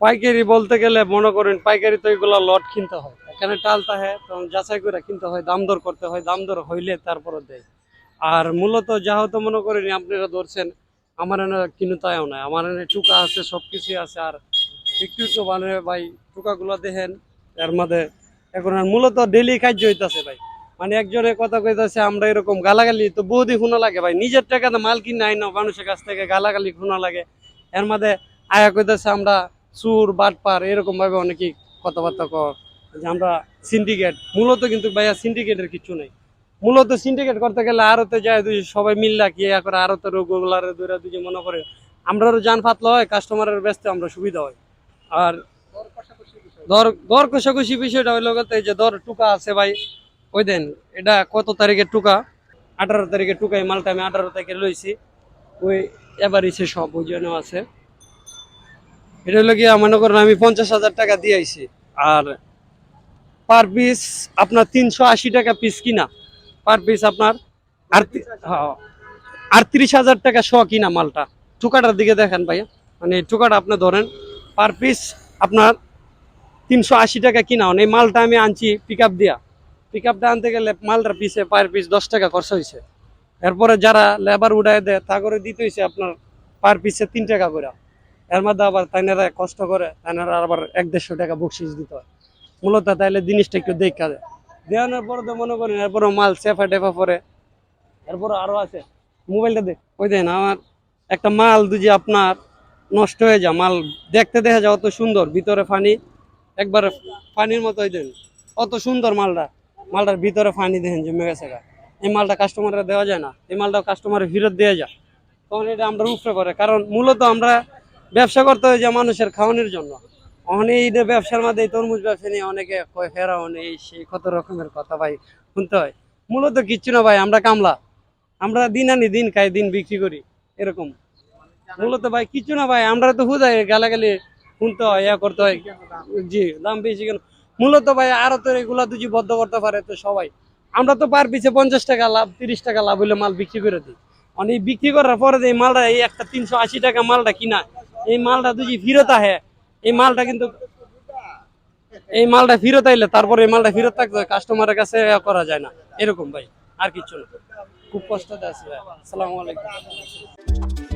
পাইকারি বলতে গেলে মনে করেন পাইকারি তো এগুলো লট কিনতে হয়। এখানে টালতে হয় তখন যাচাই করে কিনতে হয়, দাম দর করতে হয়, দাম দর হইলে তারপরে দেয়। আর মূলত যা হতো মনে করেন আপনারা ধরছেন, আমার এনে কিনুতায়ও নাই। আমার এনে টুকা আছে সব কিছুই আছে, আর একটু একটু মানে ভাই টুকাগুলো দেখেন, এর মধ্যে এখন আর মূলত ডেলি কার্য হইতেছে ভাই। মানে একজনের কথা কইতাছে, আমরা এরকম গালাগালি তো বহুদিন শোনা লাগে ভাই। নিজের টাকাতে মাল কিনে আইন, মানুষের কাছ থেকে গালাগালি শোনা লাগে। এর মধ্যে আয়া কইতাছে, আমরা সুর বাটপার এরকম ভাবে অনেকেই কথাবার্তা কর যে আমরা সিন্ডিকেট মূলত কিন্তু ভাইয়া সিন্ডিকেটের কিছু নাই। মূলত সিন্ডিকেট করতে গেলে আরতে যায় দুই সবাই মিল্লা কি করে আরতে রোগগুলার দূরে দুই মনে করে আমরাও জান ফাতলা হয় কাস্টমারের ব্যস্ত আমরা সুবিধা হয়। আর দর দর কষাকষি বিষয়টা হইল গেতে যে দর টুকা আছে ভাই, ওই দেন, এটা কত তারিখের টুকা? আঠারো তারিখের টুকা এই মালটা আমি আঠারো তারিখে লইছি, ওই এবারই সে সব ওই আছে। এটা হলো গিয়া মনে করেন আমি পঞ্চাশ হাজার টাকা দিয়ে আইছি। আর পার পিস আপনার তিনশো আশি টাকা পিস কিনা। পার পিস আপনার আটত্রিশ হ্যাঁ, হাজার টাকা শ কিনা মালটা। টুকাটার দিকে দেখেন ভাইয়া। মানে টুকাটা আপনি ধরেন পার পিস আপনার তিনশো আশি টাকা কিনা। এই মালটা আমি আনছি পিক আপ দিয়া। পিক আপটা আনতে গেলে মালটার পিসে পার পিস দশ টাকা খরচ হয়েছে এরপরে যারা লেবার উঠায় দেয় তা করে দিতে হয়েছে আপনার পার পিসে তিন টাকা করে। এর মধ্যে আবার তাইনারা কষ্ট করে, তাইনারা আবার এক দেড়শো টাকা বকশিস দিতে হয়। মূলত তাইলে জিনিসটা একটু দেখা দেয় দেওয়ানোর পরে তো মনে করেন এরপরে মাল চেফা টেফা পরে। এরপরে আরও আছে। মোবাইলটা দেখ ওই দেন আমার একটা মাল দুজি আপনার নষ্ট হয়ে যা মাল দেখতে দেখা যায় অত সুন্দর, ভিতরে ফানি, একবার পানির মতো দেন। অত সুন্দর মালটা। মালটার ভিতরে ফানি দেখেন জমে গেছে। এই মালটা কাস্টমারে দেওয়া যায় না। এই মালটা কাস্টমারের ফেরত দেওয়া যায়। তখন এটা আমরা উপরে করে। কারণ মূলত আমরা ব্যবসা করতে হয় যে মানুষের খাওয়ানোর জন্য। অনেক ব্যবসার মধ্যে তরমুজ ব্যবসা নিয়ে অনেকে ফেরাও নেই সেই কত রকমের কথা ভাই, শুনতে হয়? মূলত কিচ্ছু না ভাই, আমরা কামলা। আমরা দিন আনি, দিন খাই, দিন বিক্রি করি, এরকম। মূলত ভাই কিছু না ভাই, আমরা তো হুদাই গালাগালি শুনতে হয়, ইয়া করতে হয়। জি, দাম বেশি কেন? মূলত ভাই, আরও তো এগুলা দুজি বদ্ধ করতে পারে তো সবাই। আমরা তো পার পিছে পঞ্চাশ টাকা লাভ, তিরিশ টাকা লাভ হইলে মাল বিক্রি করে দিই। এই বিক্রি করার পরে যে মালটা, এই একটা তিনশো আশি টাকা মালটা কিনা এই মালটা দুজি ফিরত আহে, এই মালটা কিন্তু এই মালটা ফিরত আইলে তারপরে এই মালটা ফিরত থাকতে কাস্টমারের কাছে করা যায় না। এরকম ভাই, আর কিছু না। খুব কষ্টতে আছে ভাই। আসসালামু আলাইকুম।